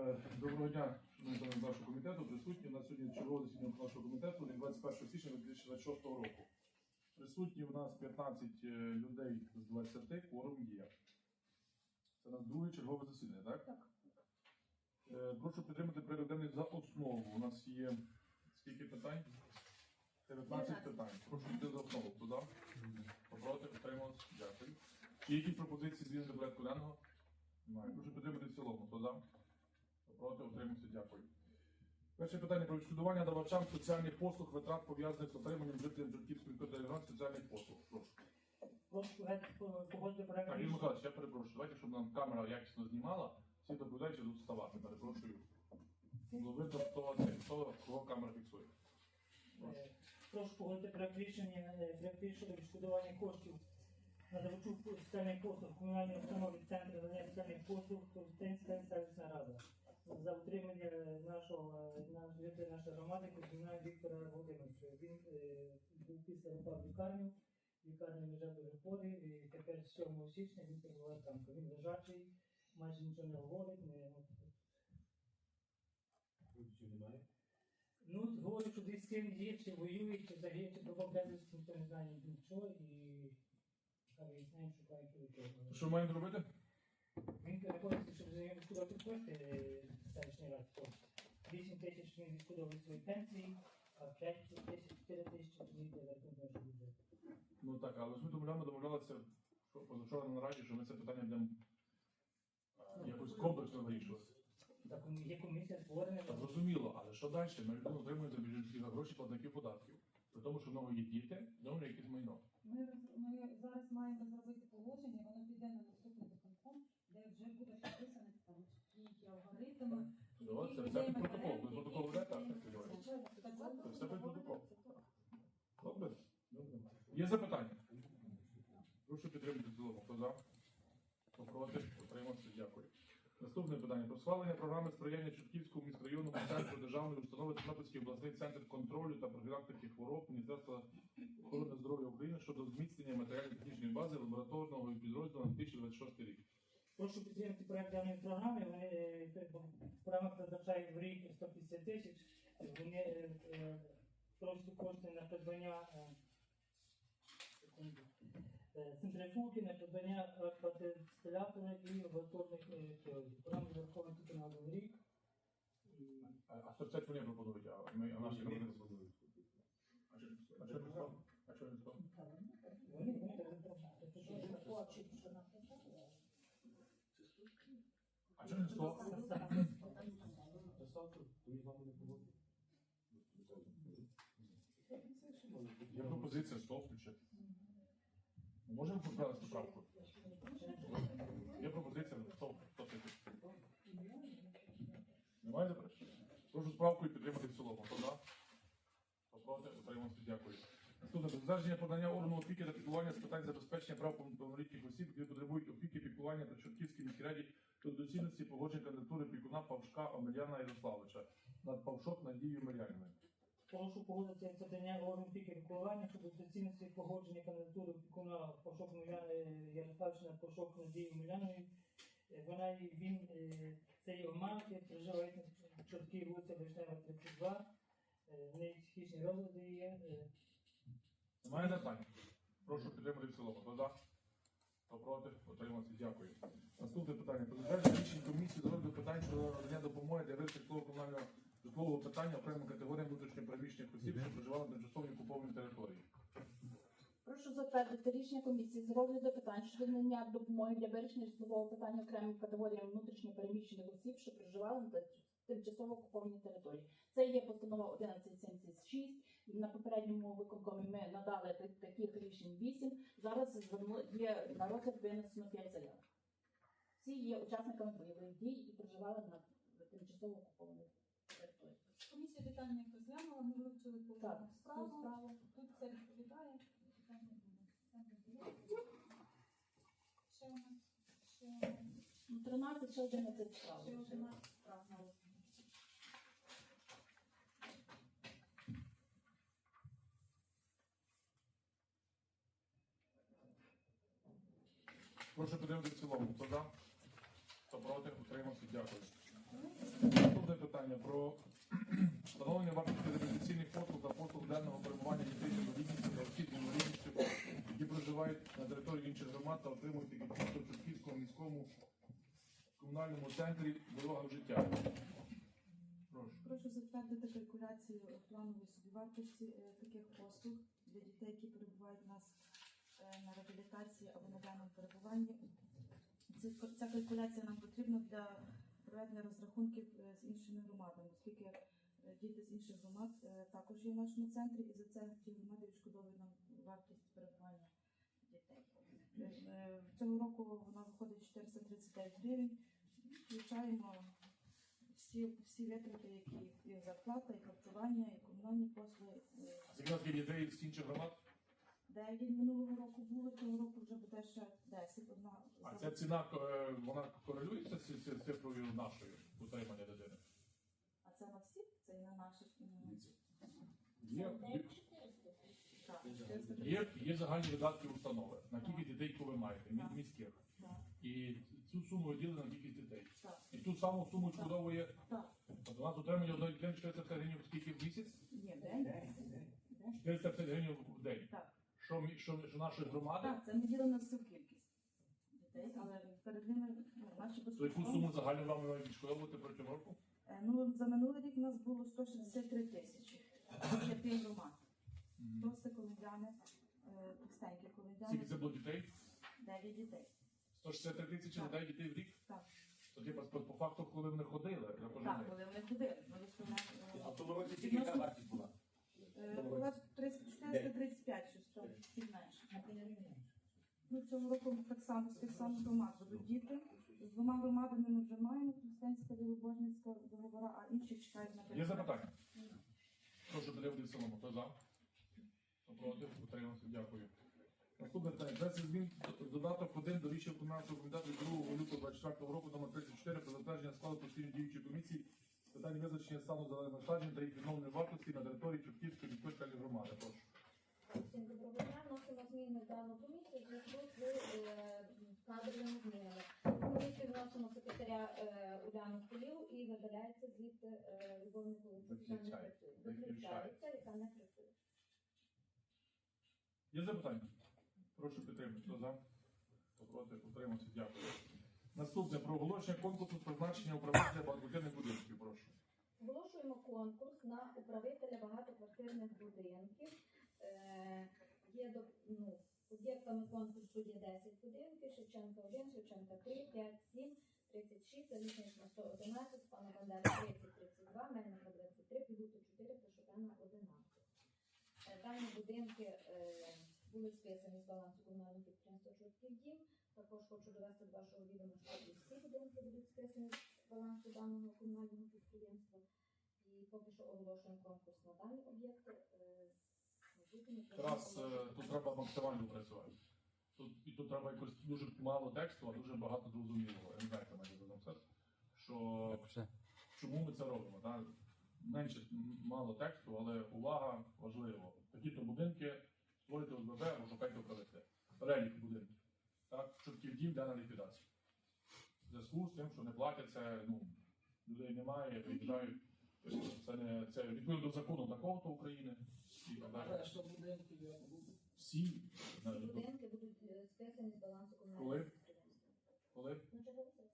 Е, Доброго дня, члени нашого комітету, присутні. У нас сьогодні чергове засідання нашого комітету від 21 січня 2026 року. Присутні у нас 15 е, людей з 20, кворум є. Це у нас друге чергове засідання, так? Так. Е, Прошу підтримати порядок денний за основу. У нас є скільки питань? 19 питань. Прошу йти за основу. Хто за? Попроти, утрималось. Дякую. Чи які пропозиції зміни до порядку денного? Прошу підтримати в цілому. За? Проти, утримався. Дякую. Перше питання про відшкодування давачам соціальних послуг, витрат пов'язаних з отриманням жителів Журківської міської соціальних послуг. Прошу. Прошу погодити проект Юрій. Михайлович, я перепрошую. Давайте, щоб нам камера якісно знімала, всі доповідачі тут вставати. Перепрошую. Було видно, хто хто кого камера фіксує. Е, Прошу погодити проект рішення е, проект рішення відшкодування коштів надавачу соціальних послуг комунальної установи центру надання соціальних послуг Костянська селищна рада за утримання нашого жителя нашої громади Костянтина Віктора Володимировича. Він е, був після напав в лікарню, лікарня лежав дуже хворий, і тепер 7 січня він перебуває там. Він лежачий, майже нічого не говорить, не немає? Ну, говорять, що десь з є, чи воює, чи загиє, чи пропав безвісти, ніхто не знає нічого, і виясняємо, чоловіка. Що маємо робити? Він переходить, щоб за відшкодувати кошти селищної ради. кошти. 8 тисяч він відшкодовує свої пенсії, а 5 тисяч, 4 тисячі тоді йде верхом нашого бюджету. Ну так, але ми домовляли, домовлялися що позавчора на нараді, що ми це питання будемо е, якось комплексно вирішувати. Так, ну, є комісія створена, Та зрозуміло, але що далі? Ми людину отримуємо за бюджетні гроші платників податків. При тому, що в нього є діти, в нього є якесь майно. Ми, роз- ми зараз маємо зробити положення, воно піде на наступний виконком, де вже буде прописано там які алгоритми. Давай, це які все під людей протокол. Ви ми протокол беремо, ведете, які так, Юрій? Так, все під протокол. Добре? Добре. Є запитання? Прошу підтримати цілому. Хто за? Хто проти? Утримався. Дякую. Наступне питання. Про схвалення програми сприяння Чортківському міськрайонному центру державної установи Тернопільський обласний центр контролю та профілактики хвороб Міністерства охорони здоров'я України щодо зміцнення матеріально-технічної бази лабораторного підрозділу на 2026 рік. Прошу підтримати проект даної програми. Вони е, програма передбачає в рік 150 тисяч. Вони е, е, кошти на придбання е, е, центрифуги, на придбання аквадистилятора і лабораторних е, приладів. Програма тільки на один рік. А а 150 вони пропонують, а ми а наші А що а що не стало? А що не стало? Вони вони передбачають. А що не стало? Тоді з вами не Є пропозиція 100 включити. Можемо поправити правку? Є пропозиція 100 100 тисяч. Немає заперечень? Прошу справкою підтримати в цілому. Хто за? Проти? Утримався. Дякую. Наступне затвердження подання органу опіки та піклування з питань забезпечення прав повнолітніх осіб, які потребують опіки, піклування та Чортківській міській раді до доцільності погодження кандидатури пікуна Павшка Омеляна Ярославовича над Павшок Надією Мар'янівною. Прошу погодити подання піки піклування щодо доцільності погодження кандидатури опікуна Пашок Миляни Ярославщина Пашок Надії Миляної. Е, Вона і він е, це його мати, проживає на Чорткій вулиця Вишнева 32. Е, В неї психічні розлади є. е, Немає запитань? Прошу підтримати в цілому. Хто за? Хто проти? Утримався. Дякую. Наступне питання. Про затвердження рішень комісії з питань щодо надання допомоги для вирішення житлово-комунального житлового питання окремим категоріям внутрішньо переміщених осіб, що проживали на тимчасово окупованій території. Прошу затвердити рішення комісії з розгляду питань щодо надання допомоги для вирішення житлового питання окремим категоріям внутрішньо переміщених осіб, що проживали на тимчасово окупованій території. Це є постанова 1176. На попередньому виконкомі ми надали таких рішень 8. Зараз є на розгляд винесено 5 заяв. Всі є учасниками бойових дій і проживали на тимчасово окупованій території. Комісія детально їх розглянула, ми вивчили цю справу. справу. Тут все відповідає. буде. Ще у нас ще, у нас- Ну, 13 ще 11 справ. ще 11 справ на розгляд. Прошу підтримати в цілому. Хто за? Хто проти? Утримався. Дякую. Питання про встановлення вартості реабілітаційних послуг та послуг денного перебування дітей з інвалідністю та осіб з інвалідністю, які проживають на території інших громад та отримують такі послуги в Чортківському міському комунальному центрі дорога в життя. Прошу. Прошу затвердити калькуляцію планової собівартості е, таких послуг для дітей, які перебувають у нас е, на реабілітації або на даному перебуванні. Ця калькуляція нам потрібна для проведення розрахунків е, з іншими громадами, оскільки е, діти з інших громад е, також є в нашому центрі, і за це ті громади відшкодовують нам вартість перебування дітей. Цього року вона виходить 439 гривень. Включаємо всі, всі витрати, які і зарплата, і харчування, і комунальні послуги. є дітей з інших громад? Дев'ять минулого року було, цього року вже буде ще 10. Одна А ця ціна е, вона корелюється з цифрою нашою утримання дитини? А це на всіх, це і на наших. і на- Є, є, Так, 430. є, є загальні видатки установи. На кількість дітей, яку ви маєте, мі- міських. Так, І цю суму виділили на кількість дітей. так, І ту саму суму відшкодовує. так. Тобто у нас утримання одної дитини 450 гривень скільки в місяць? Ні, день. День. 450 гривень в день. Так. Що, що, що нашої громади? Так, це не ділено всю кількість дітей, але перед ними ну, наші То яку безкоштовні. суму загально вам мають відшкодовувати протягом року? Е, Ну, за минулий рік у нас було 163 тисячі. Це п'ять громад. Просте коломбяни, е, товстенькі коломбяни, Скільки це було дітей? 9 дітей. 163 тисячі на Так. 9 дітей в рік? Так. То типу, по, по факту, коли вони ходили, Так, коли вони ходили, ми виставляли. А в тому році тільки яка вартість була? Е, У нас 435, менше. Ну, цього року так само з тих самих громад будуть діти. З двома громадами ми вже маємо Христинська Білобожницька договора, а інші чекають на Є запитання? Прошу Далевди Солому. Хто за? Хто проти? Утримався. Дякую. Наступне питання. Внесення змін додаток 1 до рішення виконавчого комітету 2 лютого 24 року номер 34 про затвердження складу постійної діючої комісії з питань визначення стану зеленого насаджень та їх відновлення вартості на території Чортківської міської громади. Прошу. Всім доброго дня. Вносимо зміни в дану комісію в зв'язку з е, кадровими змінами. Комісію вносимо секретаря е, Уляну Кулів і видаляється звідти е, яка не Виключається. яка не працює. Є запитання? Прошу підтримати. Хто за? Хто проти? Утримався. Дякую. Наступне про оголошення конкурсу з призначення управителя багатоквартирних будинків. Прошу. Оголошуємо конкурс на управителя багатоквартирних будинків. Е, є до, ну, об'єктами конкурсу є 10 будинків, Шевченка 1, Шевченка 3, 5, 7, 36, Залізнична 111, Пана Бандери 30, 32, Мельника 23, Пігута 4, Прошукана 11. Е, Дані будинки е, були списані з балансу комунального підприємства «Чортків дім». Також хочу довести до вашого відома, що всі будинки будуть списані з балансу даного комунального підприємства. І поки що оголошуємо конкурс на дані об'єкти. Тарас, е, тут треба максимально працювати. Тут, і тут треба якось дуже мало тексту, а дуже багато зрозумілого. Я не знаю, буде. Що чому ми це робимо? Да? Менше мало тексту, але увага важливо. Такі-то будинки створюйте ОСББ, або шукайте управителя. Перелік будинків. Так, чортків дім йде на ліквідацію. В зв'язку з тим, що не платять, це ну, людей немає, приїжджають. Тобто Це не це відповідно до закону такого-то України і так далі. Всі Всі е, будинки будуть е, списані з балансу комунального Коли? підприємства. коли На черговій сесії.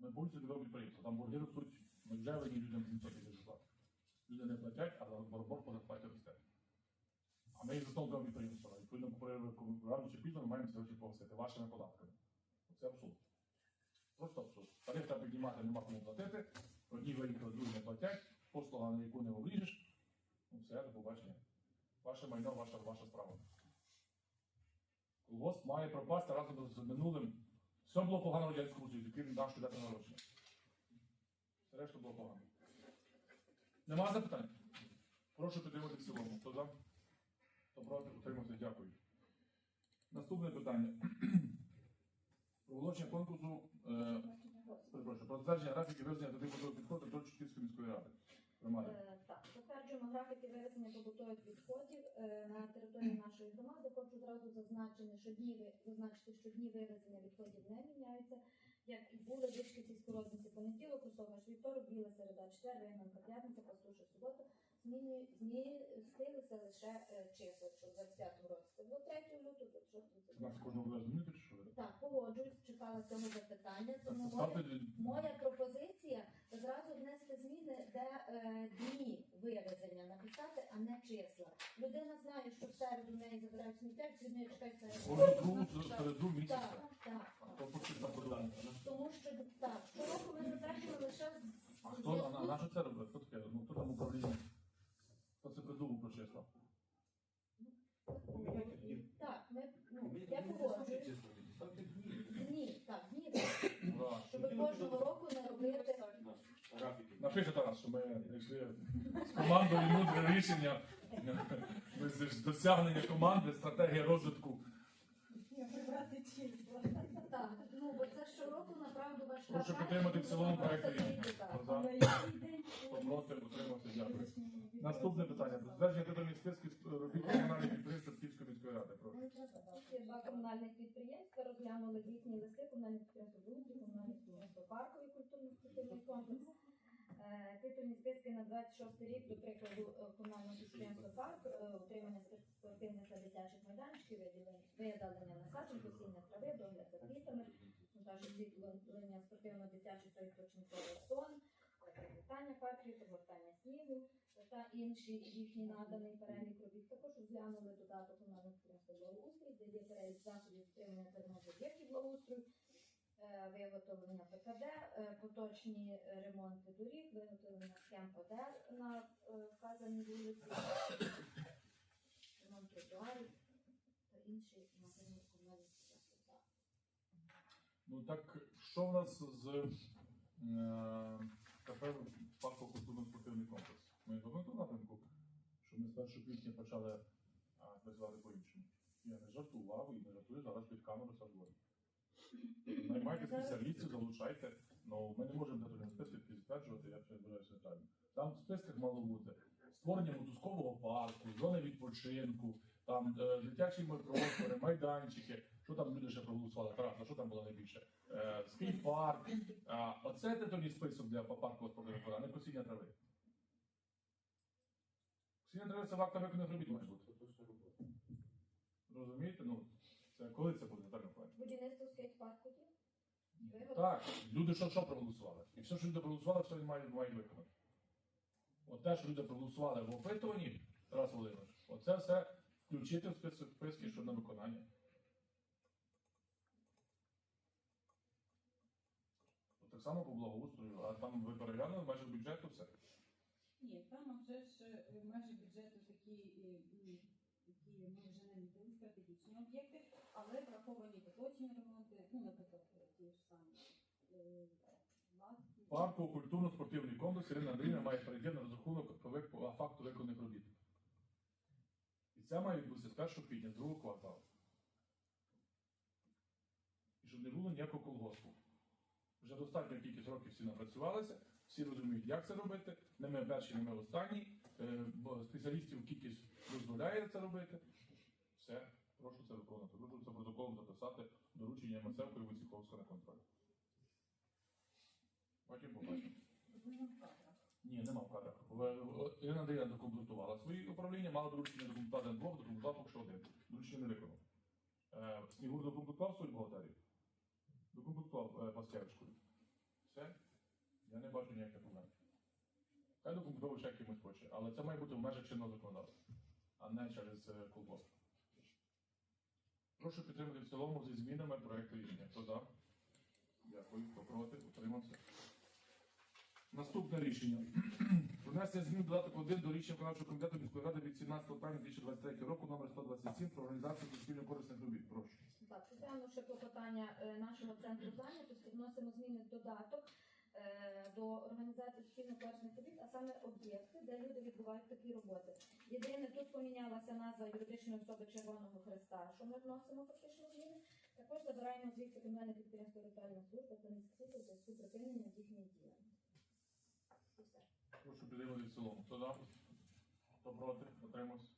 Ми повністю тебе підприємство. Там борги ростуть, ми вже винні людям 700 тисяч зарплат. Люди не платять, а борг по зарплаті росте. А ми їх засновуємо підприємства. Відповідно, коли рано чи пізно ми маємо це погасити вашими податками. Це абсурд. Просто абсурд. Тариф треба піднімати, нема кому платити. Одні виїхали, другі не платять, послуга, на яку не обріжеш. Ну все, до побачення. Ваше майно, ваша, ваша справа. Колгосп має пропасти разом з минулим все було погано в радянському Союзі, крім нашої дати народження. Все решта було погано. Нема запитань? Прошу підтримати в цілому. Хто за? Хто проти? Утримався. Дякую. Наступне питання. Про Оголошення конкурсу е, перепрошую, про затвердження графіки вивезення до побутових відходів до Чуківської міської ради. Громади. Е, Так, затверджуємо графіки вивезення побутових відходів е, на території нашої громади. Хочу зразу зазначити, що дні зазначити, що дні вивезення відходів не міняються. Як і були вишки сільськорозниці понеділок, особаш вівторок, біла середа, четвер, вигнанка п'ятниця, пастуша субота. Зміни, змістилися лише е, числа, якщо в 25-му році це було 3 лютого, то 6 Нас кожного буде змінити, що? Так, погоджуюсь, чекала цього запитання, тому моя, моя пропозиція зразу внести зміни, де е, дні вивезення написати, а не числа. Людина знає, що в середу в неї забирають сміття, чи не чекає середу. Так, так. Почти? Тому що так, щороку ми затверджуємо лише А хто на, на що це робить? Хто таке? Ну, хто там управління? Хто це придумав про числа? Поміняйте дні. Так, ми ну, я погоджуюсь. ставте так, дні, щоб кожного року не робити. Графіки. Напише Тарас, що ми знайшли з командою мудре рішення досягнення команди, стратегія розвитку. Прибрати числа. Так, ну бо це щороку направду важка Прошу підтримати в цілому проект рішення. Хто проти, утримався, дякую. Наступне питання. Затвердження титульних списків робіт комунальних підприємств Київської міської ради. Прошу. Два комунальних підприємства розглянули їхні листи комунальних підприємств «Брукті», комунальних підприємства парковий культурно-спортивний комплекс. Е, Титульні списки на 26 рік, до прикладу, е, комунального підприємства парк, е, утримання спортивних та дитячих майданчиків, виділення- видалення насаджень, посіння трави, догляд за квітами, монтаж освітлення спортивно-дитячих та відпочинкових зон, привітання парків, прогортання снігу та інші їхні наданий перелік робіт. Також розглянули додаток комунального підприємства благоустрій, де є перелік засобів стримання об'єктів благоустрою, е, виготовлення ПКД, е, поточні ремонти доріг, виготовлення схем ОД на е, вказаній вулиці, ремонт тротуарів та інші підприємства. Ну так, що в нас з е, кафе парку культурно-спортивний комплекс? Ми йдемо в напрямку, що ми з 1 квітня почали працювати по-іншому. Я не жартував і не жартую, зараз під камеру це говорю. Наймайте спеціалістів, залучайте. Ну, ми не можемо дати списки підтверджувати, я ще збираюся. Там в списках мало бути створення мотузкового парку, зони відпочинку, там е, дитячі простори, майданчики. Що там люди ще проголосували? Тарас, на що там було найбільше? Е, скейт-парк. Оце титульний список для парку спортивних а не посіння трави. Посіння трави це в актах виконаних робіт має бути. Розумієте? Ну, це коли це буде, Наталя Миколаївна? Будівництво скейт-парку є? Так, люди що, що проголосували? І все, що люди проголосували, все він має, має виконати. От те, що люди проголосували в опитуванні, Тарас Володимирович, оце все включити в список списки, що на виконання. От Так само по благоустрою, а там ви переглянули майже бюджету все. Ні, там вже ж е, межі бюджету такі, е, які ми вже намітили стратегічні об'єкти, але враховані поточні ремонти, ну, наприклад, е, ті ж самі. е. Парку культурно-спортивний комплекс Ірина Андрійовна має перейти на розрахунок по факту виконаних робіт. І це має відбутися з 1 квітня, з другого кварталу. І щоб не було ніякого колгоспу. Вже достатньо кількість років всі напрацювалися, всі розуміють, як це робити. Не ми перші, не ми останні. Е, бо спеціалістів кількість дозволяє це робити. Все, прошу це виконати. Прошу це протоколом записати доручення Мацевко і Войціховського на контроль. Потім побачимо. Ні, нема в кадрах. В- Ірина Андріївна докомплектувала свої управління, мала доручення докомплектувати на двох, докомплектував поки що один. Доручення не виконав. Е, Снігур докомплектував свою бухгалтерію? Докомплектував е, Паскевичкою. Все? Я не бачу ніяких проблем. Хай докомплектовує ще кимось хоче, але це має бути в межах чинного законодавства, а не через е, колгосп. Прошу підтримати в цілому зі змінами проєкту рішення. Хто за? Дякую. Хто проти? Утримався. Наступне рішення. Внесення змін до додаток 1 до рішення виконавчого комітету міської ради від 17 травня 2023 року номер 127 про організацію суспільно корисних робіт. Прошу. Так, розглянувши клопотання е, нашого центру зайнятості, вносимо зміни додаток е, до організації спільно-корисних робіт, а саме об'єкти, де люди відбувають такі роботи. Єдине, тут помінялася назва юридичної особи Червоного Хреста, що ми вносимо фактично зміни. Також забираємо звідси комунальне підприємство «Ритуальна служба» та низькосити в зв'язку з припиненням їхньої діяльності. І все. Прошу підтримати в цілому. Хто за? Хто проти? Утримався?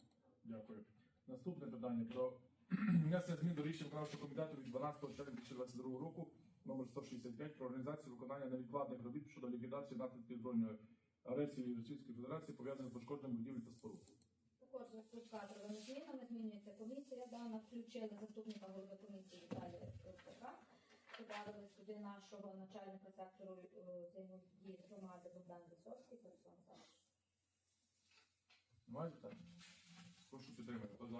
Дякую. Наступне питання про внесення змін до рішення виконавчого комітету від 12 червня 2022 року номер 165 про організацію виконання невідкладних робіт щодо ліквідації наслідків збройної агресії Російської Федерації пов'язаних з пошкодженням будівель та споруд. Також з кадровими змінами змінюється комісія дана, включили заступника голови комісії Віталія Ростака, додали сюди нашого начальника сектору е, взаємодії громади Богдан Висоцький Руслан Савич. Немає питань? Прошу підтримати. Хто за?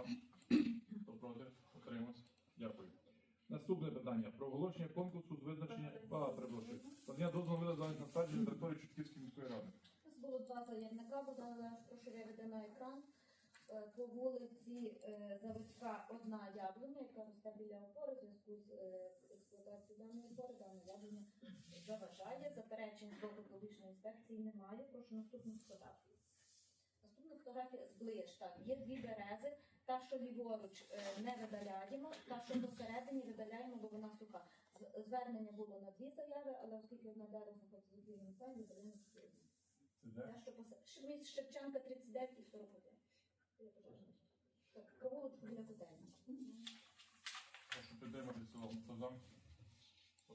Хто проти? Утримався? Дякую. Наступне питання про оголошення конкурсу з визначення. А, перепрошую. Надання дозволу видати на стадії на території Чутківської міської ради. У нас було два заявника, Богдан Олегович, прошу виведи на екран. Е, По вулиці е, Заводська одна яблуня, яка росте біля опори, в зв'язку з е, даної опори, дана яблуня заважає. Заперечень з боку екологічної інспекції немає. Прошу наступну фотографію. Наступна фотографія зближ. Так, є дві берези. Та, що ліворуч е, не видаляємо, та, що посередині видаляємо, бо вона суха. Звернення було на дві заяви, але оскільки одна дерево знаходиться в вільному стані, видаляємо? Те, що посе- Ш- Шевченка 39 і 41. Так, провулочку біля котельні. Прошу підтримати цілому. Хто за?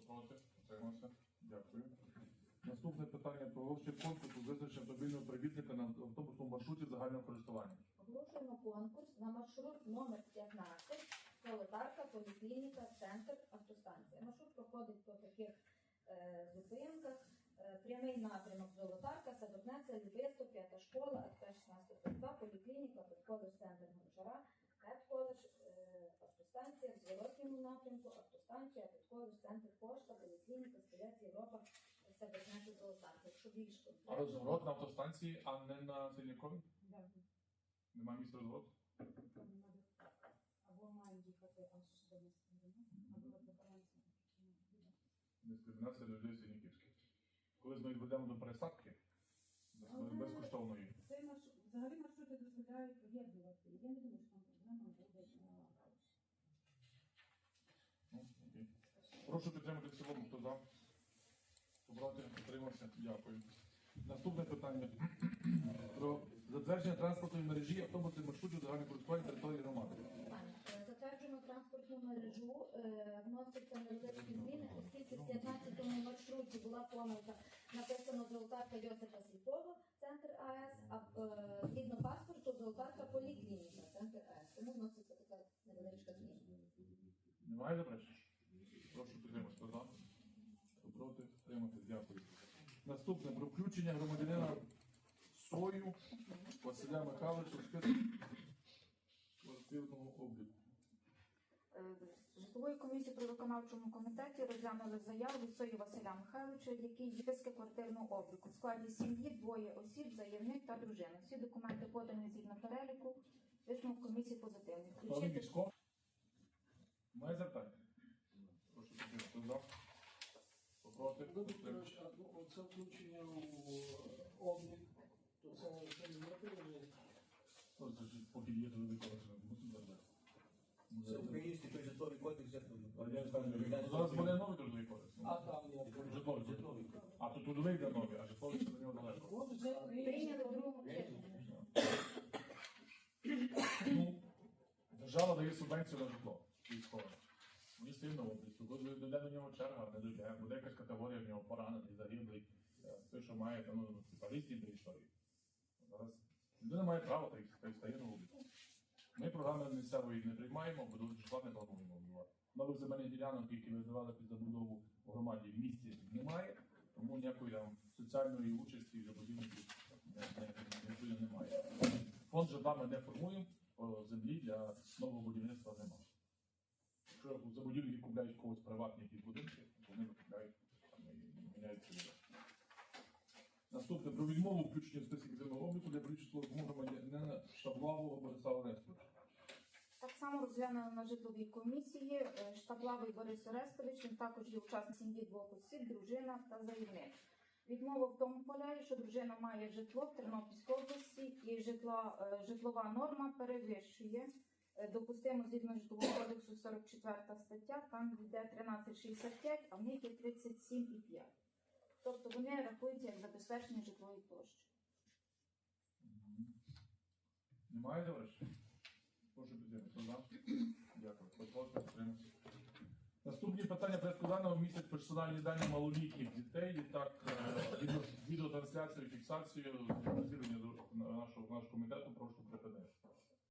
Хто проти? Утримався? Дякую. Наступне питання про оголошення конкурсу з визначення автомобільного перевізника на автобусному маршруті загального користування. Оголошуємо конкурс на маршрут номер 15 Солитарка, поліклініка, центр, автостанція. Маршрут проходить по таких е, зупинках. Е, прямий напрямок Золотарка, Садокнеця, Любисто, П'ята школа, АТП 1642, поліклініка, Петколедж, центр Гончара, автостанція, в зворотньому напрямку, автостанція, Петколедж, центр пошта, поліклініка, Співець, Європа, Садокнеця, Золотарка. Якщо більш А розворот на автостанції, а не на Сильнікові? Да, Немає місця розвороту? або має їхати аж до міста, або до. Дискримінація людей Синяківських. Коли ми ведемо до пересадки, безкоштовної. Маршрут, взагалі маршрути дозволяють поєднувати. Я не думаю, що там проблема буде на Ну, окей. Прошу підтримати в цілому, хто за. Проти, утримався. Дякую. Наступне питання про затвердження транспортної мережі автобусних маршрутів загального користування території громади. Е, Затверджуємо транспортну мережу, е, вносяться невеличкі зміни, оскільки в 15-му маршруті була помилка, написано Золотарка Йосипа Сліпова, центр АЕС, а е, згідно паспорту Золотарка поліклініка, центр АЕС. Тому вноситься така невеличка зміна. Немає заперечень? Прошу підтримати. Хто за? Хто проти? Утримати. Дякую. Наступне про громадянина Сою Василя Михайловича квартирного обліку. Е, Житлової комісії при виконавчому комітеті розглянули заяву Сої Василя Михайловича, який є списки квартирного обліку. В складі сім'ї двоє осіб, заявник та дружина. Всі документи подані згідно переліку. Висновок комісії позитивний. Включити? Має запитання? Прошу. Проти? Утримався. Це включення у облік, то це це не. Ну, це ж поки є то мусимо зробити. Це український той житловий кодекс, як не. Ну, Зараз буде новий трудовий кодекс. Ну, А там є Житловий. житловий. А то трудовий йде новий, а житловий до нього далеко. От вже Прийняли в другому читанні. Ну, держава дає субвенцію на житло військове. Він стоїть на обліку. Коли до нього черга, не дойде, буде якась категорія в нього поранений, загиблий, е, той, що має там, ну, різні дві історії. Зараз людина має право та й стає на обліку. Ми програми місцевої не приймаємо, бо до числа не плануємо вбивати. Нових земельних ділянок, які ми видавали під забудову в громаді, в місті немає, тому ніякої там соціальної участі забудівників не, не, немає. Фонд житла ми не формуємо, землі для нового будівництва немає. Якщо забудівники купляють когось приватні якісь будинки, вони купляють там і міняють. Наступне про відмову включення в список єдиного обліку для допомоги громадянина Шаблавого Борислава Орестовича. Так само розглянули на житловій комісії е, Штаблавий Борис Орестович, він також є учасник сім'ї двох осіб, дружина та заявник. Відмова в тому полягає, що дружина має житло в Тернопільській області і житла, е, житлова норма перевищує допустимо згідно житлового кодексу 44 стаття, там йде 1365, а в них є 37,5. Тобто вони рахуються як забезпечення житлової площі. Немає завершення? Прошу підтримати. Дякую. Наступні питання порядку даного місяць персональні дані малолітніх дітей. І так, е, відео, відео фіксацію засідання до- нашого наш комітет